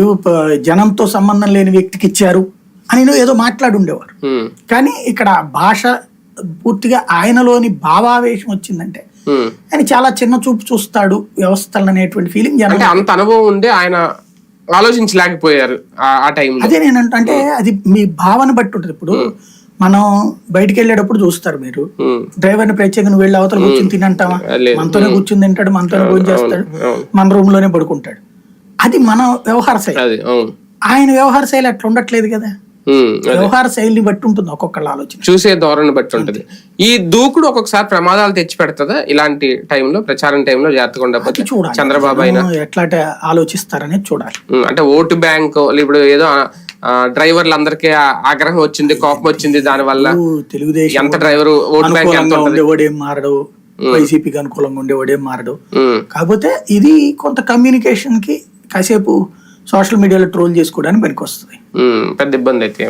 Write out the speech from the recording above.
ఇప్పుడు జనంతో సంబంధం లేని వ్యక్తికి ఇచ్చారు అని ఏదో మాట్లాడి ఉండేవారు ఉమ్, కానీ ఇక్కడ భాష పూర్తిగా ఆయనలోని భావావేశం వచ్చిందంటే. ఆయన చాలా చిన్న చూపు చూస్తాడు వ్యవస్థలు అనేటువంటి ఫీలింగ్ అంత అనుభవం ఉండి ఆయన ఆలోచించలేకపోయారు ఆ- టైంలో. అదే నేను అంట- అది మీ భావన బట్టి ఉంటుంది. ఇప్పుడు మనం బయటికి వెళ్ళేటప్పుడు చూస్తారు మీరు. ఉమ్, డ్రైవర్ని ప్రత్యేకంగా వెళ్ళి అవతల కూర్చుని తినంటావా. మనతోనే కూర్చుని తింటాడు మనతోనే భోజనం చేస్తాడు. మన రూమ్లోనే పడుకుంటాడు. అది మన వ్యవహార శైలి. ఆయన వ్యవహార శైలి అట్లా ఉండట్లేదు కదా. వ్యవహార శైలిని బట్టి ఉంటుంది ఒక్కొక్కళ్ళ ఆలోచన. చూసే ధోరణి బట్టి ఉంటది. ఈ దూకుడు ఒక్కొక్కసారి ప్రమాదాలు తెచ్చి పెడతదా? ఇలాంటి టైంలో ప్రచారం టైంలో జాగ్రత్తగా ఉండకపోతే? చూడాలి. చంద్రబాబు అయినా? ఎట్లా ఆలోచిస్తారనేది చూడాలి. అంటే ఓటు బ్యాంక్ ఇప్పుడు ఏదో డ్రైవర్లు అందరికీ ఆగ్రహం వచ్చింది కోపం వచ్చింది దాని వల్ల తెలుగుదేశం ఎంత డ్రైవర్ ఓటు బ్యాంక్ ఎంత ఉండేవాడేం మారడు. వైసీపీకి అనుకూలంగా ఉండేవాడేం మారడు. కాకపోతే ఇది కొంత కమ్యూనికేషన్కి కాసేపు సోషల్ మీడియాలో ట్రోల్ చేసుకోవడానికి పనికి వస్తుంది పెద్ద ఇబ్బంది అయితే